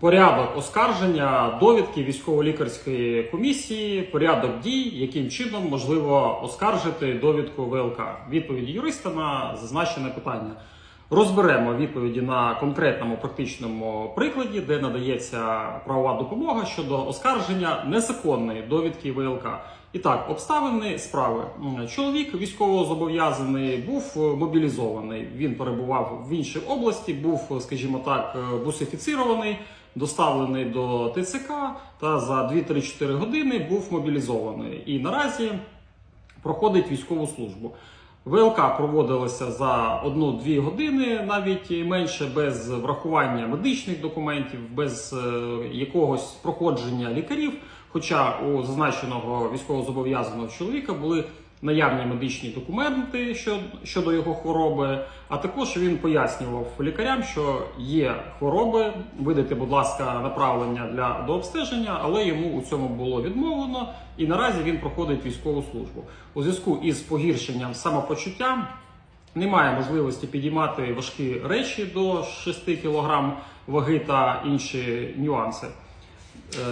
порядок оскарження довідки військово-лікарської комісії, порядок дій, яким чином можливо оскаржити довідку ВЛК. Відповідь юриста на зазначене питання. Розберемо відповіді на конкретному практичному прикладі, де надається правова допомога щодо оскарження незаконної довідки ВЛК. І так, обставини справи. Чоловік військовозобов'язаний був е, мобілізований. Він перебував в іншій області, був, скажімо так, е, бусифіцирований, доставлений до ТЦК та за 2-3-4 години був мобілізований. І наразі проходить військову службу. ВЛК проводилася за одну-дві години, навіть менше, без врахування медичних документів, без е, якогось проходження лікарів. Хоча у зазначеного військовозобов'язаного чоловіка були наявні медичні документи щодо, його хвороби, а також він пояснював лікарям, що є хвороби, видайте, будь ласка, направлення для до обстеження, але йому у цьому було відмовлено, і наразі він проходить військову службу. У зв'язку із погіршенням самопочуття немає можливості підіймати важкі речі до 6 кг ваги та інші нюанси.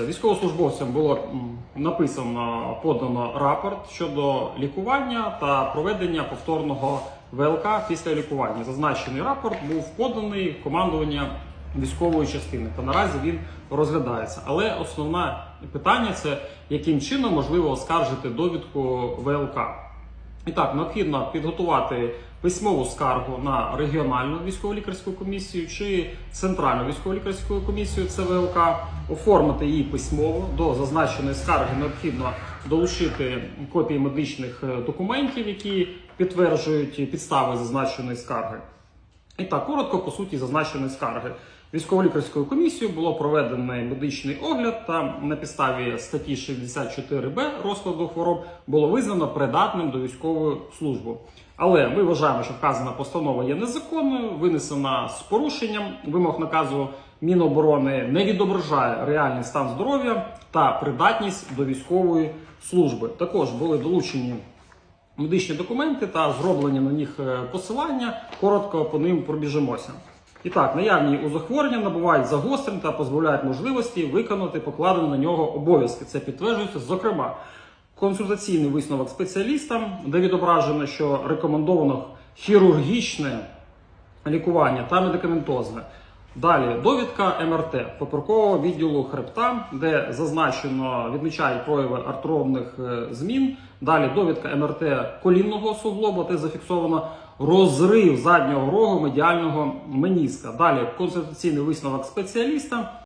Е, Військовослужбовцям було написано подано рапорт щодо лікування та проведення повторного ВЛК після лікування. Зазначений рапорт був поданий в командування військової частини, та наразі він розглядається. Але основне питання це яким чином можливо оскаржити довідку ВЛК. І так, необхідно підготувати письмову скаргу на регіональну військово-лікарську комісію чи центральну військово-лікарську комісію ЦВЛК, оформити її письмово. До зазначеної скарги необхідно долучити копії медичних е, документів, які підтверджують підстави зазначеної скарги. І так, коротко по суті зазначеної скарги. Військово-лікарською комісією було проведений медичний огляд та на підставі статті 64б розкладу хвороб було визнано придатним до військової служби. Але ми вважаємо, що вказана постанова є незаконною, винесена з порушенням вимог наказу Міноборони, не відображає реальний стан здоров'я та придатність до військової служби. Також були долучені медичні документи та зроблені на них е, посилання. Коротко по ним пробіжимося. І так, наявні у захворювання набувають загострень та позбавляють можливості виконати покладені на нього обов'язки. Це підтверджується, зокрема, консультаційний висновок спеціалістам, де відображено, що рекомендовано хірургічне лікування та медикаментозне. Далі довідка МРТ поперкового відділу хребта, де зазначено відмічають прояви артровних е, змін. Далі довідка МРТ колінного суглоба, де зафіксовано розрив заднього рогу медіального меніска. Далі консультаційний висновок спеціаліста,